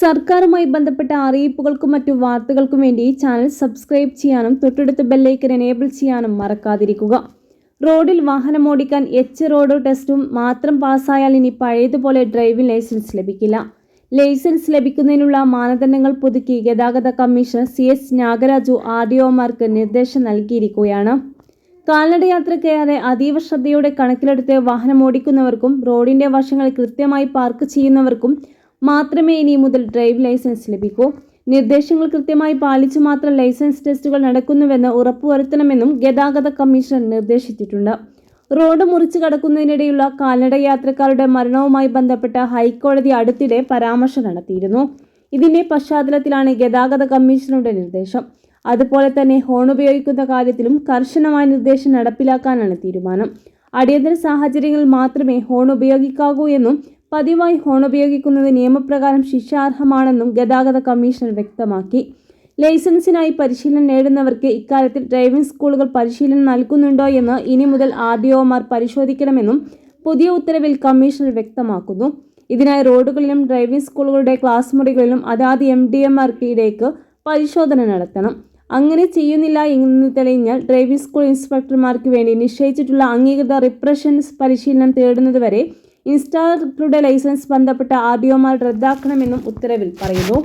സർക്കാരുമായി ബന്ധപ്പെട്ട അറിയിപ്പുകൾക്കും മറ്റു വാർത്തകൾക്കും വേണ്ടി ചാനൽ സബ്സ്ക്രൈബ് ചെയ്യാനും തൊട്ടടുത്ത ബെല്ലൈക്കൻ എനേബിൾ ചെയ്യാനും മറക്കാതിരിക്കുക. റോഡിൽ വാഹനം ഓടിക്കാൻ എച്ച് റോഡ് ടെസ്റ്റും മാത്രം പാസ്സായാൽ ഇനി പഴയതുപോലെ ഡ്രൈവിംഗ് ലൈസൻസ് ലഭിക്കില്ല. ലൈസൻസ് ലഭിക്കുന്നതിനുള്ള മാനദണ്ഡങ്ങൾ പുതുക്കി ഗതാഗത commissioner C S Nagaraju R D ഒമാർക്ക് നിർദ്ദേശം നൽകിയിരിക്കുകയാണ്. കാൽനടയാത്രയ്ക്കേറെ അതീവ ശ്രദ്ധയോടെ കണക്കിലെടുത്ത് വാഹനം ഓടിക്കുന്നവർക്കും റോഡിന്റെ വശങ്ങൾ കൃത്യമായി പാർക്ക് ചെയ്യുന്നവർക്കും മാത്രമേ ഇനി മുതൽ ഡ്രൈവ് ലൈസൻസ് ലഭിക്കൂ. നിർദ്ദേശങ്ങൾ കൃത്യമായി പാലിച്ചു മാത്രം ലൈസൻസ് ടെസ്റ്റുകൾ നടക്കുന്നുവെന്ന് ഉറപ്പുവരുത്തണമെന്നും ഗതാഗത കമ്മീഷൻ നിർദ്ദേശിച്ചിട്ടുണ്ട്. റോഡ് മുറിച്ചു കടക്കുന്നതിനിടെയുള്ള കാൽനട യാത്രക്കാരുടെ മരണവുമായി ബന്ധപ്പെട്ട ഹൈക്കോടതി അടുത്തിടെ പരാമർശം നടത്തിയിരുന്നു. ഇതിന്റെ പശ്ചാത്തലത്തിലാണ് ഗതാഗത കമ്മീഷണറുടെ നിർദ്ദേശം. അതുപോലെ തന്നെ ഹോൺ ഉപയോഗിക്കുന്ന കാര്യത്തിലും കർശനമായ നിർദ്ദേശം നടപ്പിലാക്കാനാണ് തീരുമാനം. അടിയന്തര സാഹചര്യങ്ങളിൽ മാത്രമേ ഹോൺ ഉപയോഗിക്കാവൂ എന്നും പതിവായി ഹോൺ ഉപയോഗിക്കുന്നത് നിയമപ്രകാരം ശിക്ഷാർഹമാണെന്നും ഗതാഗത കമ്മീഷണർ വ്യക്തമാക്കി. ലൈസൻസിനായി പരിശീലനം നേടുന്നവർക്ക് ഇക്കാര്യത്തിൽ ഡ്രൈവിംഗ് സ്കൂളുകൾ പരിശീലനം നൽകുന്നുണ്ടോ എന്ന് ഇനി മുതൽ ആർ ഡി ഒമാർ പരിശോധിക്കണമെന്നും പുതിയ ഉത്തരവിൽ കമ്മീഷണർ വ്യക്തമാക്കുന്നു. ഇതിനായി റോഡുകളിലും ഡ്രൈവിംഗ് സ്കൂളുകളുടെ ക്ലാസ് മുറികളിലും അതാത് എം ഡി എമാർക്കിടേക്ക് പരിശോധന നടത്തണം. അങ്ങനെ ചെയ്യുന്നില്ല എന്ന് തെളിഞ്ഞാൽ ഡ്രൈവിംഗ് സ്കൂൾ ഇൻസ്പെക്ടർമാർക്ക് വേണ്ടി നിശ്ചയിച്ചിട്ടുള്ള അംഗീകൃത റിപ്രഷൻസ് പരിശീലനം തേടുന്നതുവരെ ഇൻസ്റ്റാളറുടെ ലൈസൻസ് ബന്ധപ്പെട്ട ആർ ഡി ഒമാർ റദ്ദാക്കണമെന്നും ഉത്തരവിൽ പറയുന്നു.